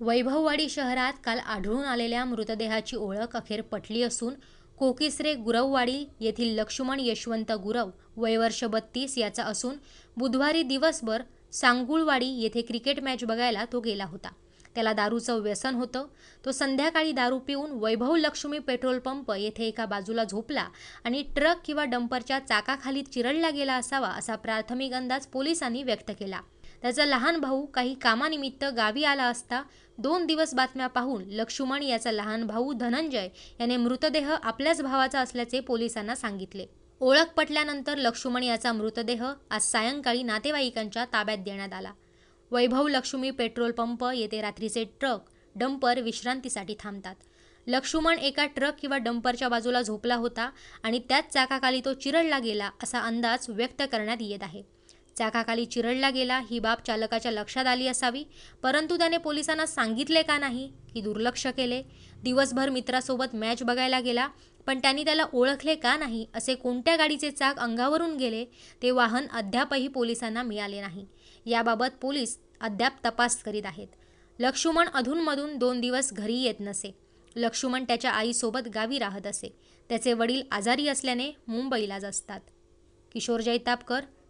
वैभववाडी शहरात काल आढळून आलेल्या मृतदेहाची ओळख अखेर पटली असून कोकिसरे गुरववाडी येथील लक्ष्मण यशवंत गुरव वयवर्ष बत्तीस याचा असून बुधवारी दिवसभर सांगुळवाडी येथे क्रिकेट मॅच बघायला तो गेला होता. त्याला दारूचं व्यसन होतं. तो संध्याकाळी दारू पिऊन वैभव लक्ष्मी पेट्रोल पंप येथे एका बाजूला झोपला आणि ट्रक किंवा डंपरच्या चाकाखाली चिरडला गेला असावा असा प्राथमिक अंदाज पोलिसांनी व्यक्त केला. त्याचा लहान भाऊ काही कामानिमित्त गावी आला असता दोन दिवस बातम्या पाहून लक्ष्मण याचा लहान भाऊ धनंजय याने मृतदेह आपल्याच भावाचा असल्याचे पोलिसांना सांगितले. ओळख पटल्यानंतर लक्ष्मण याचा मृतदेह आज सायंकाळी नातेवाईकांच्या ताब्यात देण्यात आला. वैभव लक्ष्मी पेट्रोल पंप येथे रात्रीचे ट्रक डंपर विश्रांतीसाठी थांबतात. लक्ष्मण एका ट्रक किंवा डंपरच्या बाजूला झोपला होता आणि त्याच चाकाखाली तो चिरडला गेला असा अंदाज व्यक्त करण्यात येत आहे. चाकाखाली चिरडला गेला ही बाब चालकाच्या लक्षात आली असावी. परंतु त्याने पोलिसांना सांगितले का नाही की दुर्लक्ष केले. दिवसभर मित्रासोबत मॅच बघायला गेला पण त्यांनी त्याला ओळखले का नाही असे कोणत्या गाडीचे चाक अंगावरून गेले ते वाहन अद्यापही पोलिसांना मिळाले नाही. याबाबत पोलीस अद्याप तपास करीत आहेत. लक्ष्मण अधूनमधून दोन दिवस घरी येत नसे. लक्ष्मण त्याच्या आईसोबत गावी राहत असे. त्याचे वडील आजारी असल्याने मुंबईलाच असतात. Kishor Jaitapkar